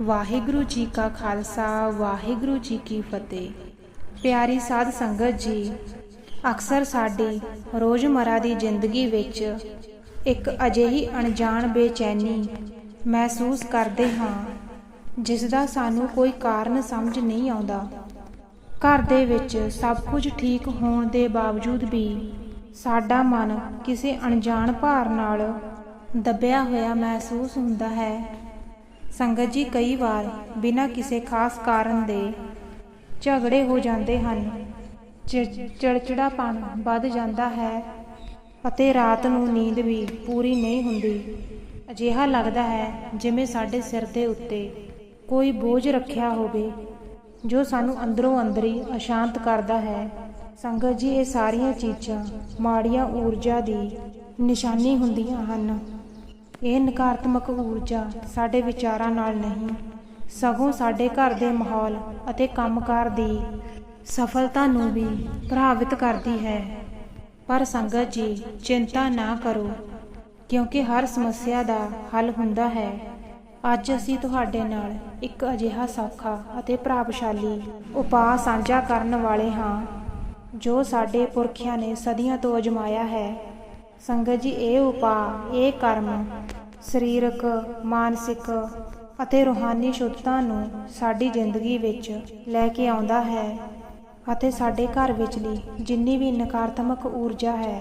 ਵਾਹਿਗੁਰੂ ਜੀ ਕਾ ਖਾਲਸਾ, ਵਾਹਿਗੁਰੂ ਜੀ ਕੀ ਫਤਿਹ। ਪਿਆਰੀ ਸਾਧ ਸੰਗਤ ਜੀ, ਅਕਸਰ ਸਾਡੀ ਰੋਜ਼ਮਰਾ ਦੀ ਜ਼ਿੰਦਗੀ ਵਿੱਚ ਇੱਕ ਅਜਿਹੀ ਅਣਜਾਣ ਬੇਚੈਨੀ ਮਹਿਸੂਸ ਕਰਦੇ ਹਾਂ, ਜਿਸ ਦਾ ਸਾਨੂੰ ਕੋਈ ਕਾਰਨ ਸਮਝ ਨਹੀਂ ਆਉਂਦਾ। ਘਰ ਦੇ ਵਿੱਚ ਸਭ ਕੁਝ ਠੀਕ ਹੋਣ ਦੇ ਬਾਵਜੂਦ ਵੀ ਸਾਡਾ ਮਨ ਕਿਸੇ ਅਣਜਾਣ ਭਾਰ ਨਾਲ ਦੱਬਿਆ ਹੋਇਆ ਮਹਿਸੂਸ ਹੁੰਦਾ ਹੈ। ਸੰਗਤ ਜੀ ਕਈ ਵਾਰ ਬਿਨਾਂ ਕਿਸੇ ਖਾਸ ਕਾਰਨ ਦੇ ਝਗੜੇ ਹੋ ਜਾਂਦੇ ਹਨ। ਚਿੜ- ਚਿੜਚਿੜਾਪਣ ਵੱਧ ਜਾਂਦਾ ਹੈ ਅਤੇ ਰਾਤ ਨੂੰ ਨੀਂਦ ਵੀ ਪੂਰੀ ਨਹੀਂ ਹੁੰਦੀ। ਅਜਿਹਾ ਲੱਗਦਾ ਹੈ ਜਿਵੇਂ ਸਾਡੇ ਸਿਰ ਦੇ ਉੱਤੇ ਕੋਈ ਬੋਝ ਰੱਖਿਆ ਹੋਵੇ, ਜੋ ਸਾਨੂੰ ਅੰਦਰੋਂ ਅੰਦਰੀ ਅਸ਼ਾਂਤ ਕਰਦਾ ਹੈ। ਸੰਗਤ ਜੀ, ਇਹ ਸਾਰੀਆਂ ਚੀਜ਼ਾਂ ਮਾੜੀਆਂ ਊਰਜਾ ਦੀ ਨਿਸ਼ਾਨੀ ਹੁੰਦੀਆਂ ਹਨ। ਇਹ ਨਕਾਰਾਤਮਕ ਊਰਜਾ ਸਾਡੇ ਵਿਚਾਰਾਂ ਨਾਲ ਨਹੀਂ, ਸਗੋਂ ਸਾਡੇ ਘਰ ਦੇ ਮਾਹੌਲ ਅਤੇ ਕੰਮਕਾਰ ਦੀ ਸਫਲਤਾ ਨੂੰ ਵੀ ਪ੍ਰਭਾਵਿਤ ਕਰਦੀ ਹੈ। ਪਰ ਸੰਗਤ ਜੀ, ਚਿੰਤਾ ਨਾ ਕਰੋ, ਕਿਉਂਕਿ ਹਰ ਸਮੱਸਿਆ ਦਾ ਹੱਲ ਹੁੰਦਾ ਹੈ। ਅੱਜ ਅਸੀਂ ਤੁਹਾਡੇ ਨਾਲ ਇੱਕ ਅਜਿਹਾ ਸੌਖਾ ਅਤੇ ਪ੍ਰਭਾਵਸ਼ਾਲੀ ਉਪਾਅ ਸਾਂਝਾ ਕਰਨ ਵਾਲੇ ਹਾਂ, ਜੋ ਸਾਡੇ ਪੁਰਖਿਆਂ ਨੇ ਸਦੀਆਂ ਤੋਂ ਅਜਮਾਇਆ ਹੈ। ਸੰਗਤ ਜੀ, ਇਹ ਉਪਾਅ, ਇਹ ਕਰਮ ਸਰੀਰਕ, ਮਾਨਸਿਕ ਅਤੇ ਰੂਹਾਨੀ ਸ਼ੁੱਧਤਾ ਨੂੰ ਸਾਡੀ ਜ਼ਿੰਦਗੀ ਵਿੱਚ ਲੈ ਕੇ ਆਉਂਦਾ ਹੈ ਅਤੇ ਸਾਡੇ ਘਰ ਵਿਚਲੀ ਜਿੰਨੀ ਵੀ ਨਕਾਰਾਤਮਕ ਊਰਜਾ ਹੈ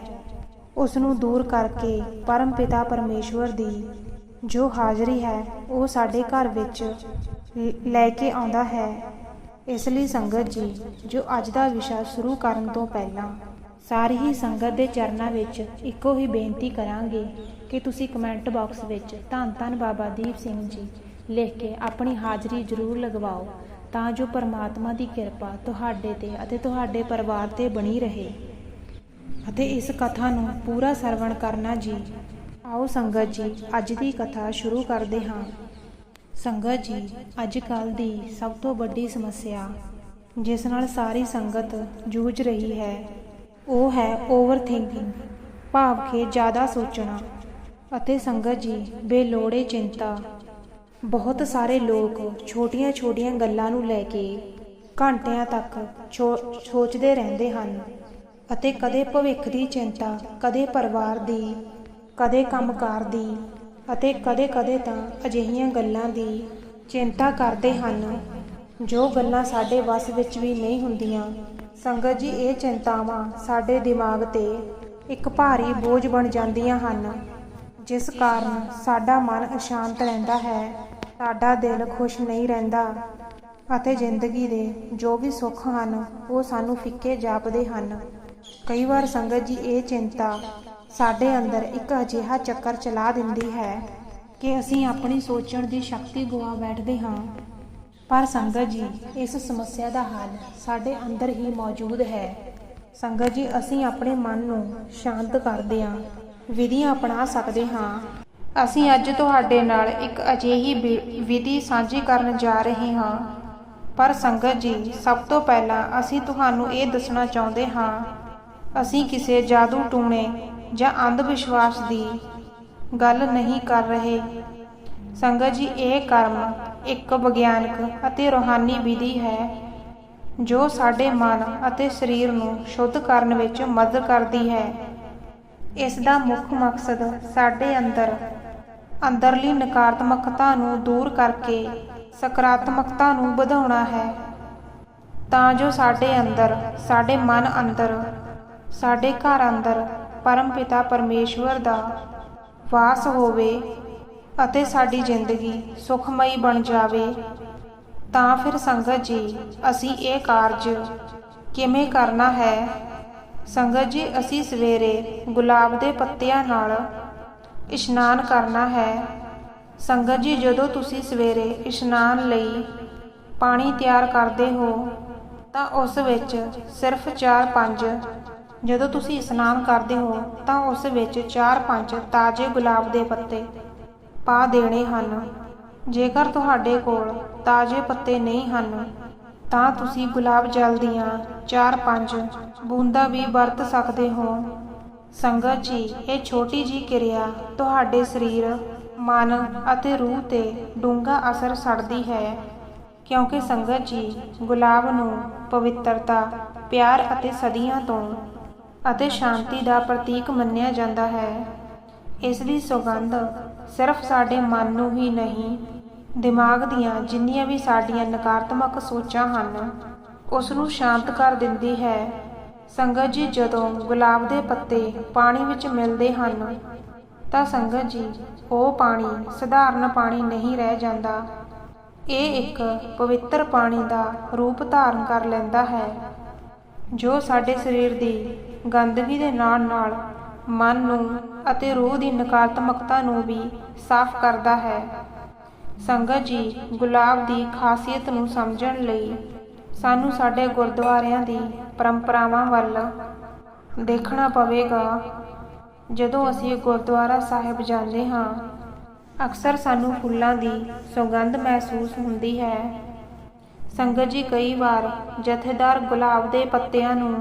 ਉਸ ਨੂੰ ਦੂਰ ਕਰਕੇ ਪਰਮ ਪਿਤਾ ਪਰਮੇਸ਼ਵਰ ਦੀ ਜੋ ਹਾਜ਼ਰੀ ਹੈ, ਉਹ ਸਾਡੇ ਘਰ ਵਿੱਚ ਲ- ਲੈ ਕੇ ਆਉਂਦਾ ਹੈ। ਇਸ ਲਈ ਸੰਗਤ ਜੀ, ਜੋ ਅੱਜ ਦਾ ਵਿਸ਼ਾ ਸ਼ੁਰੂ ਕਰਨ ਤੋਂ ਪਹਿਲਾਂ ਸਾਰੀ ਹੀ ਸੰਗਤ ਦੇ ਚਰਨਾਂ ਵਿੱਚ ਇੱਕੋ ਹੀ ਬੇਨਤੀ ਕਰਾਂਗੇ ਕਿ ਤੁਸੀਂ ਕਮੈਂਟ ਬਾਕਸ ਵਿੱਚ ਧੰਨ ਧੰਨ ਬਾਬਾ ਦੀਪ ਸਿੰਘ ਜੀ ਲਿਖ ਕੇ ਆਪਣੀ ਹਾਜ਼ਰੀ ਜ਼ਰੂਰ ਲਗਵਾਓ ਤਾਂ ਜੋ ਪਰਮਾਤਮਾ ਦੀ ਕਿਰਪਾ ਤੁਹਾਡੇ ਤੇ ਅਤੇ ਤੁਹਾਡੇ ਪਰਿਵਾਰ ਤੇ ਬਣੀ ਰਹੇ। ਅਤੇ ਇਸ ਕਥਾ ਨੂੰ ਪੂਰਾ ਸਰਵਣ ਕਰਨਾ ਜੀ। ਆਓ ਸੰਗਤ ਜੀ, ਅੱਜ ਦੀ ਕਥਾ ਸ਼ੁਰੂ ਕਰਦੇ ਹਾਂ। ਸੰਗਤ ਜੀ, ਅੱਜ ਕੱਲ ਦੀ ਸਭ ਤੋਂ ਵੱਡੀ ਸਮੱਸਿਆ, ਜਿਸ ਨਾਲ ਸਾਰੀ ਸੰਗਤ ਜੂਝ ਰਹੀ ਹੈ। ਉਹ ਹੈ ਓਵਰ ਥਿੰਕਿੰਗ ਭਾਵ ਕਿ ਜ਼ਿਆਦਾ ਸੋਚਣਾ ਅਤੇ ਸੰਗਤ ਜੀ, ਬੇਲੋੜੇ ਚਿੰਤਾ। ਬਹੁਤ ਸਾਰੇ ਲੋਕ ਛੋਟੀਆਂ-ਛੋਟੀਆਂ ਗੱਲਾਂ ਨੂੰ ਲੈ ਕੇ ਘੰਟਿਆਂ ਤੱਕ ਛੋ- ਸੋਚਦੇ ਰਹਿੰਦੇ ਹਨ ਅਤੇ ਕਦੇ ਭਵਿੱਖ ਦੀ ਚਿੰਤਾ, ਕਦੇ ਪਰਿਵਾਰ ਦੀ, ਕਦੇ ਕੰਮਕਾਰ ਦੀ ਅਤੇ ਕਦੇ-ਕਦੇ ਤਾਂ ਅਜਿਹੀਆਂ ਗੱਲਾਂ ਦੀ ਚਿੰਤਾ ਕਰਦੇ ਹਨ ਜੋ ਗੱਲਾਂ ਸਾਡੇ ਵੱਸ ਵਿੱਚ ਵੀ ਨਹੀਂ ਹੁੰਦੀਆਂ। ਸੰਗਤ ਜੀ, ਇਹ ਚਿੰਤਾਵਾਂ ਸਾਡੇ ਦਿਮਾਗ ਤੇ ਇੱਕ ਭਾਰੀ ਬੋਝ ਬਣ ਜਾਂਦੀਆਂ ਹਨ। ਜਿਸ ਕਾਰਨ ਸਾਡਾ ਮਨ ਅਸ਼ਾਂਤ ਰਹਿੰਦਾ ਹੈ, ਸਾਡਾ ਦਿਲ ਖੁਸ਼ ਨਹੀਂ ਰਹਿੰਦਾ ਅਤੇ ਜ਼ਿੰਦਗੀ ਦੇ ਜੋ ਵੀ ਸੁੱਖ ਹਨ, ਉਹ ਸਾਨੂੰ ਫਿੱਕੇ ਜਾਪਦੇ ਹਨ। ਕਈ ਵਾਰ ਸੰਗਤ ਜੀ, ਇਹ ਚਿੰਤਾ ਸਾਡੇ ਅੰਦਰ ਇੱਕ ਅਜਿਹਾ ਚੱਕਰ ਚਲਾ ਦਿੰਦੀ ਹੈ ਕਿ ਅਸੀਂ ਆਪਣੀ ਸੋਚਣ ਦੀ ਸ਼ਕਤੀ ਗਵਾ ਬੈਠਦੇ ਹਾਂ। ਪਰ ਸੰਗਤ ਜੀ, ਇਸ ਸਮੱਸਿਆ ਦਾ ਹੱਲ ਸਾਡੇ ਅੰਦਰ ਹੀ ਮੌਜੂਦ ਹੈ। ਸੰਗਤ ਜੀ, ਅਸੀਂ ਆਪਣੇ ਮਨ ਨੂੰ ਸ਼ਾਂਤ ਕਰਦੇ ਹਾਂ, ਵਿਧੀਆਂ ਅਪਣਾ ਸਕਦੇ ਹਾਂ। ਅਸੀਂ ਅੱਜ ਤੁਹਾਡੇ ਨਾਲ ਇੱਕ ਅਜਿਹੀ ਵਿ- ਵਿਧੀ ਸਾਂਝੀ ਕਰਨ ਜਾ ਰਹੇ ਹਾਂ। ਪਰ ਸੰਗਤ ਜੀ, ਸਭ ਤੋਂ ਪਹਿਲਾਂ ਅਸੀਂ ਤੁਹਾਨੂੰ ਇਹ ਦੱਸਣਾ ਚਾਹੁੰਦੇ ਹਾਂ, ਅਸੀਂ ਕਿਸੇ ਜਾਦੂ ਟੂਣੇ ਜਾਂ ਅੰਧ ਵਿਸ਼ਵਾਸ ਦੀ ਗੱਲ ਨਹੀਂ ਕਰ ਰਹੇ। ਸੰਗਤ ਜੀ, ਇਹ ਕਰਮ ਇੱਕ ਵਿਗਿਆਨਕ ਅਤੇ ਰੂਹਾਨੀ ਵਿਧੀ ਹੈ, ਜੋ ਸਾਡੇ ਮਨ ਅਤੇ ਸਰੀਰ ਨੂੰ ਸ਼ੁੱਧ ਕਰਨ ਵਿੱਚ ਮਦਦ ਕਰਦੀ ਹੈ। ਇਸ ਦਾ ਮੁੱਖ ਮਕਸਦ ਸਾਡੇ ਅੰਦਰ ਅੰਦਰਲੀ ਨਕਾਰਾਤਮਕਤਾ ਨੂੰ ਦੂਰ ਕਰਕੇ ਸਕਾਰਾਤਮਕਤਾ ਨੂੰ ਵਧਾਉਣਾ ਹੈ। ਤਾਂ ਜੋ ਸਾਡੇ ਅੰਦਰ, ਸਾਡੇ ਮਨ ਅੰਦਰ, ਸਾਡੇ ਘਰ ਅੰਦਰ ਪਰਮ ਪਿਤਾ ਪਰਮੇਸ਼ਵਰ ਦਾ ਵਾਸ ਹੋਵੇ ਅਤੇ ਸਾਡੀ ਜ਼ਿੰਦਗੀ ਸੁਖਮਈ ਬਣ ਜਾਵੇ। ਤਾਂ ਫਿਰ ਸੰਗਤ ਜੀ, ਅਸੀਂ ਇਹ ਕਾਰਜ ਕਿਵੇਂ ਕਰਨਾ ਹੈ? ਸੰਗਤ ਜੀ, ਅਸੀਂ ਸਵੇਰੇ ਗੁਲਾਬ ਦੇ ਪੱਤਿਆਂ ਨਾਲ ਇਸ਼ਨਾਨ ਕਰਨਾ ਹੈ। ਸੰਗਤ ਜੀ, ਜਦੋਂ ਤੁਸੀਂ ਸਵੇਰੇ ਇਸ਼ਨਾਨ ਲਈ ਪਾਣੀ ਤਿਆਰ ਕਰਦੇ ਹੋ, ਤਾਂ ਉਸ ਵਿੱਚ ਸਿਰਫ 4-5 ਜਦੋਂ ਤੁਸੀਂ ਇਸ਼ਨਾਨ ਕਰਦੇ ਹੋ, ਤਾਂ ਉਸ ਵਿੱਚ 4-5 ਤਾਜ਼ੇ ਗੁਲਾਬ ਦੇ ਪੱਤੇ ਪਾ ਦੇਣੇ ਹਨ। ਜੇਕਰ ਤੁਹਾਡੇ ਕੋਲ ਤਾਜ਼ੇ ਪੱਤੇ ਨਹੀਂ ਹਨ, ਤਾਂ ਤੁਸੀਂ ਗੁਲਾਬ ਜਲ ਦੀਆਂ 4-5 ਬੂੰਦਾਂ ਵੀ ਵਰਤ ਸਕਦੇ ਹੋ। ਸੰਗਤ ਜੀ, ਇਹ ਛੋਟੀ ਜੀ ਕਿਰਿਆ ਤੁਹਾਡੇ ਸਰੀਰ, ਮਨ ਅਤੇ ਰੂਹ ਤੇ ਡੂੰਘਾ ਅਸਰ ਛੱਡਦੀ ਹੈ, ਕਿਉਂਕਿ ਸੰਗਤ ਜੀ ਗੁਲਾਬ ਨੂੰ ਪਵਿੱਤਰਤਾ, ਪਿਆਰ ਅਤੇ ਸਦੀਆਂ ਤੋਂ ਅਤੇ ਸ਼ਾਂਤੀ ਦਾ ਪ੍ਰਤੀਕ ਮੰਨਿਆ ਜਾਂਦਾ ਹੈ। ਇਸ ਦੀ ਸੁਗੰਧ ਸਿਰਫ ਸਾਡੇ ਮਨ ਨੂੰ ਹੀ ਨਹੀਂ, ਦਿਮਾਗ ਦੀਆਂ ਜਿੰਨੀਆਂ ਵੀ ਸਾਡੀਆਂ ਨਕਾਰਾਤਮਕ ਸੋਚਾਂ ਹਨ ਉਸ ਨੂੰ ਸ਼ਾਂਤ ਕਰ ਦਿੰਦੀ ਹੈ। ਸੰਗਤ ਜੀ, ਜਦੋਂ ਗੁਲਾਬ ਦੇ ਪੱਤੇ ਪਾਣੀ ਵਿੱਚ ਮਿਲਦੇ ਹਨ, ਤਾਂ ਸੰਗਤ ਜੀ, ਉਹ ਪਾਣੀ ਸਧਾਰਨ ਪਾਣੀ ਨਹੀਂ ਰਹਿ ਜਾਂਦਾ। ਇਹ ਇੱਕ ਪਵਿੱਤਰ ਪਾਣੀ ਦਾ ਰੂਪ ਧਾਰਨ ਕਰ ਲੈਂਦਾ ਹੈ, ਜੋ ਸਾਡੇ ਸਰੀਰ ਦੀ ਗੰਦਗੀ ਦੇ ਨਾਲ ਨਾਲ ਮਨ ਨੂੰ ਅਤੇ ਰੂਹ ਦੀ ਨਕਾਰਾਤਮਕਤਾ ਨੂੰ ਵੀ ਸਾਫ਼ ਕਰਦਾ ਹੈ। ਸੰਗਤ ਜੀ, ਗੁਲਾਬ ਦੀ ਖਾਸੀਅਤ ਨੂੰ ਸਮਝਣ ਲਈ ਸਾਨੂੰ ਸਾਡੇ ਗੁਰਦੁਆਰਿਆਂ ਦੀ ਪਰੰਪਰਾਵਾਂ ਵੱਲ ਦੇਖਣਾ ਪਵੇਗਾ। ਜਦੋਂ ਅਸੀਂ ਗੁਰਦੁਆਰਾ ਸਾਹਿਬ ਜਾਂਦੇ ਹਾਂ, ਅਕਸਰ ਸਾਨੂੰ ਫੁੱਲਾਂ ਦੀ ਸੁਗੰਧ ਮਹਿਸੂਸ ਹੁੰਦੀ ਹੈ। ਸੰਗਤ ਜੀ ਕਈ ਵਾਰ ਜਥੇਦਾਰ ਗੁਲਾਬ ਦੇ ਪੱਤਿਆਂ ਨੂੰ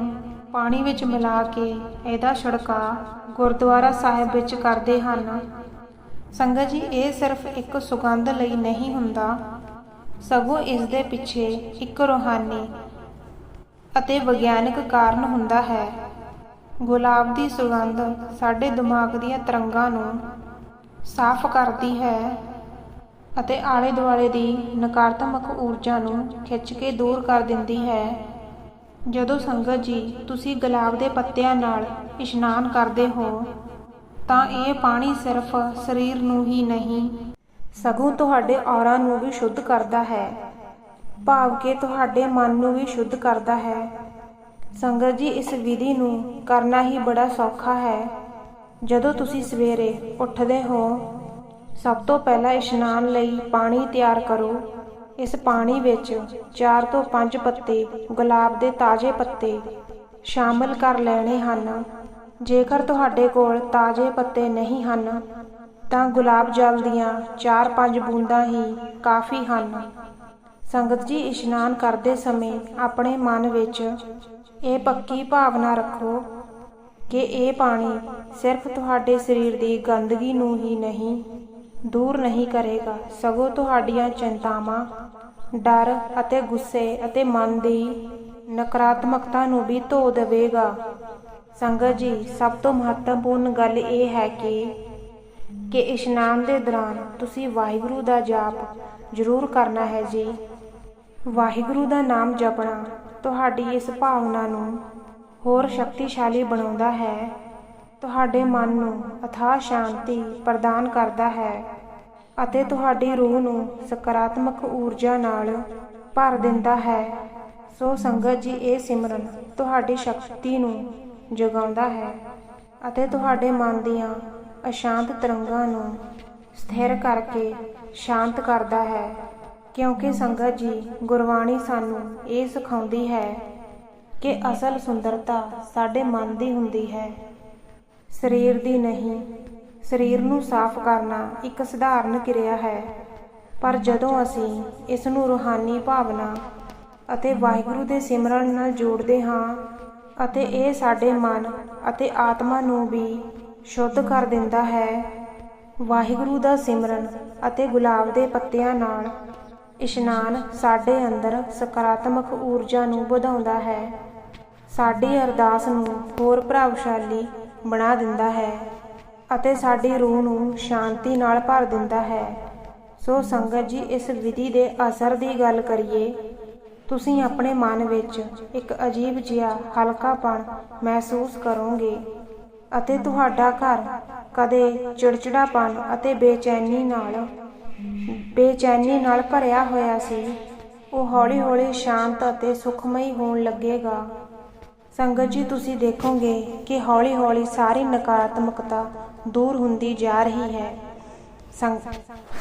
ਪਾਣੀ ਵਿੱਚ ਮਿਲਾ ਕੇ ਇਹਦਾ ਛਿੜਕਾਅ ਗੁਰਦੁਆਰਾ ਸਾਹਿਬ ਵਿੱਚ ਕਰਦੇ ਹਨ। ਸੰਗਤ ਜੀ, ਇਹ ਸਿਰਫ ਇੱਕ ਸੁਗੰਧ ਲਈ ਨਹੀਂ ਹੁੰਦਾ। ਸਗੋਂ ਇਸ ਦੇ ਪਿੱਛੇ ਇੱਕ ਰੂਹਾਨੀ ਅਤੇ ਵਿਗਿਆਨਕ ਕਾਰਨ ਹੁੰਦਾ ਹੈ। ਗੁਲਾਬ ਦੀ ਸੁਗੰਧ ਸਾਡੇ ਦਿਮਾਗ ਦੀਆਂ ਤਰੰਗਾਂ ਨੂੰ ਸਾਫ਼ ਕਰਦੀ ਹੈ ਅਤੇ ਆਲੇ ਦੁਆਲੇ ਦੀ ਨਕਾਰਾਤਮਕ ਊਰਜਾ ਨੂੰ ਖਿੱਚ ਕੇ ਦੂਰ ਕਰ ਦਿੰਦੀ ਹੈ। ਜਦੋਂ ਸੰਗਤ ਜੀ ਤੁਸੀਂ ਗੁਲਾਬ ਦੇ ਪੱਤਿਆਂ ਨਾਲ ਇਸ਼ਨਾਨ ਕਰਦੇ ਹੋ, ਤਾਂ ਇਹ ਪਾਣੀ ਸਿਰਫ ਸਰੀਰ ਨੂੰ ਹੀ ਨਹੀਂ, ਸਗੋਂ ਤੁਹਾਡੇ ਔਰਾ ਨੂੰ ਵੀ ਸ਼ੁੱਧ ਕਰਦਾ ਹੈ, ਭਾਵ ਕਿ ਤੁਹਾਡੇ ਮਨ ਨੂੰ ਵੀ ਸ਼ੁੱਧ ਕਰਦਾ ਹੈ। ਸੰਗਤ ਜੀ, ਇਸ ਵਿਧੀ ਨੂੰ ਕਰਨਾ ਹੀ ਬੜਾ ਸੌਖਾ ਹੈ। ਜਦੋਂ ਤੁਸੀਂ ਸਵੇਰੇ ਉੱਠਦੇ ਹੋ, ਸਭ ਤੋਂ ਪਹਿਲਾਂ ਇਸ਼ਨਾਨ ਲਈ ਪਾਣੀ ਤਿਆਰ ਕਰੋ। ਇਸ ਪਾਣੀ ਵਿੱਚ 4 ਤੋਂ 5 ਪੱਤੇ ਗੁਲਾਬ ਦੇ ਤਾਜ਼ੇ ਪੱਤੇ ਸ਼ਾਮਲ ਕਰ ਲੈਣੇ ਹਨ। ਜੇਕਰ ਤੁਹਾਡੇ ਕੋਲ ਤਾਜ਼ੇ ਪੱਤੇ ਨਹੀਂ ਹਨ, ਤਾਂ ਗੁਲਾਬ ਜਲ ਦੀਆਂ 4-5 ਬੂੰਦਾਂ ਹੀ ਕਾਫੀ ਹਨ। ਸੰਗਤ ਜੀ, ਇਸ਼ਨਾਨ ਕਰਦੇ ਸਮੇਂ ਆਪਣੇ ਮਨ ਵਿੱਚ ਇਹ ਪੱਕੀ ਭਾਵਨਾ ਰੱਖੋ ਕਿ ਇਹ ਪਾਣੀ ਸਿਰਫ ਤੁਹਾਡੇ ਸਰੀਰ ਦੀ ਗੰਦਗੀ ਨੂੰ ਹੀ ਨਹੀਂ, ਦੂਰ ਨਹੀਂ ਕਰੇਗਾ। ਸਗੋਂ ਤੁਹਾਡੀਆਂ ਚਿੰਤਾਵਾਂ ਡਰ ਅਤੇ ਗੁੱਸੇ ਅਤੇ ਮਨ ਦੀ ਨਕਾਰਾਤਮਕਤਾ ਨੂੰ ਵੀ ਧੋ ਦੇਵੇਗਾ। ਸੰਗਤ ਜੀ, ਸਭ ਤੋਂ ਮਹੱਤਵਪੂਰਨ ਗੱਲ ਇਹ ਹੈ ਕਿ ਕਿ ਇਸ਼ਨਾਨ ਦੇ ਦੌਰਾਨ ਤੁਸੀਂ ਵਾਹਿਗੁਰੂ ਦਾ ਜਾਪ ਜ਼ਰੂਰ ਕਰਨਾ ਹੈ ਜੀ। ਵਾਹਿਗੁਰੂ ਦਾ ਨਾਮ ਜਪਣਾ ਤੁਹਾਡੀ ਇਸ ਭਾਵਨਾ ਨੂੰ ਹੋਰ ਸ਼ਕਤੀਸ਼ਾਲੀ ਬਣਾਉਂਦਾ ਹੈ। ਤੁਹਾਡੇ ਮਨ ਨੂੰ ਅਥਾਹ ਸ਼ਾਂਤੀ ਪ੍ਰਦਾਨ ਕਰਦਾ ਹੈ। ਅਤੇ ਤੁਹਾਡੀ ਰੂਹ ਨੂੰ ਸਕਾਰਾਤਮਕ ਊਰਜਾ ਨਾਲ ਭਰ ਦਿੰਦਾ ਹੈ। ਸੋ ਸੰਗਤ ਜੀ, ਇਹ ਸਿਮਰਨ ਤੁਹਾਡੀ ਸ਼ਕਤੀ ਨੂੰ ਜਗਾਉਂਦਾ ਹੈ ਅਤੇ ਤੁਹਾਡੇ ਮਨ ਦੀਆਂ ਅਸ਼ਾਂਤ ਤਰੰਗਾਂ ਨੂੰ ਸਥਿਰ ਕਰਕੇ ਸ਼ਾਂਤ ਕਰਦਾ ਹੈ। ਕਿਉਂਕਿ ਸੰਗਤ ਜੀ, ਗੁਰਬਾਣੀ ਸਾਨੂੰ ਇਹ ਸਿਖਾਉਂਦੀ ਹੈ ਕਿ ਅਸਲ ਸੁੰਦਰਤਾ ਸਾਡੇ ਮਨ ਦੀ ਹੁੰਦੀ ਹੈ। ਸਰੀਰ ਦੀ ਨਹੀਂ ਸਰੀਰ ਨੂੰ ਸਾਫ਼ ਕਰਨਾ ਇੱਕ ਸਧਾਰਨ ਕਿਰਿਆ ਹੈ। ਪਰ ਜਦੋਂ ਅਸੀਂ ਇਸ ਨੂੰ ਰੂਹਾਨੀ ਭਾਵਨਾ ਅਤੇ ਵਾਹਿਗੁਰੂ ਦੇ ਸਿਮਰਨ ਨਾਲ ਜੋੜਦੇ ਹਾਂ ਅਤੇ ਇਹ ਸਾਡੇ ਮਨ ਅਤੇ ਆਤਮਾ ਨੂੰ ਵੀ ਸ਼ੁੱਧ ਕਰ ਦਿੰਦਾ ਹੈ, ਵਾਹਿਗੁਰੂ ਦਾ ਸਿਮਰਨ ਅਤੇ ਗੁਲਾਬ ਦੇ ਪੱਤਿਆਂ ਨਾਲ ਇਸ਼ਨਾਨ ਸਾਡੇ ਅੰਦਰ ਸਕਾਰਾਤਮਕ ਊਰਜਾ ਨੂੰ ਵਧਾਉਂਦਾ ਹੈ। ਸਾਡੀ ਅਰਦਾਸ ਨੂੰ ਹੋਰ ਪ੍ਰਭਾਵਸ਼ਾਲੀ ਬਣਾ ਦਿੰਦਾ ਹੈ। ਅਤੇ ਸਾਡੀ ਰੂਹ ਨੂੰ ਸ਼ਾਂਤੀ ਨਾਲ ਭਰ ਦਿੰਦਾ ਹੈ। ਸੋ ਸੰਗਤ ਜੀ, ਇਸ ਵਿਧੀ ਦੇ ਅਸਰ ਦੀ ਗੱਲ ਕਰੀਏ, ਤੁਸੀਂ ਆਪਣੇ ਮਨ ਵਿੱਚ ਇੱਕ ਅਜੀਬ ਜਿਹਾ ਹਲਕਾਪਣ ਮਹਿਸੂਸ ਕਰੋਗੇ ਅਤੇ ਤੁਹਾਡਾ ਘਰ ਕਦੇ ਚਿੜਚਿੜਾਪਣ ਅਤੇ ਬੇਚੈਨੀ ਨਾਲ ਬੇਚੈਨੀ ਨਾਲ ਭਰਿਆ ਹੋਇਆ ਸੀ। ਉਹ ਹੌਲੀ-ਹੌਲੀ ਸ਼ਾਂਤ ਅਤੇ ਸੁਖਮਈ ਹੋਣ ਲੱਗੇਗਾ। ਸੰਗਤ ਜੀ, ਤੁਸੀਂ ਦੇਖੋਗੇ ਕਿ ਹੌਲੀ-ਹੌਲੀ ਸਾਰੀ ਨਕਾਰਾਤਮਕਤਾ ਦੂਰ ਹੁੰਦੀ ਜਾ ਰਹੀ ਹੈ।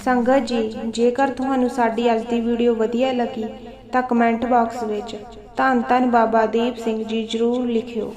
ਸੰਗਤ ਜੀ, ਜੇਕਰ ਤੁਹਾਨੂੰ ਸਾਡੀ ਅੱਜ ਦੀ ਵੀਡੀਓ ਵਧੀਆ ਲੱਗੀ ਤਾਂ ਕਮੈਂਟ ਬਾਕਸ ਵਿੱਚ ਧੰਨ ਧੰਨ ਬਾਬਾ ਦੀਪ ਸਿੰਘ ਜੀ ਜ਼ਰੂਰ ਲਿਖਿਓ।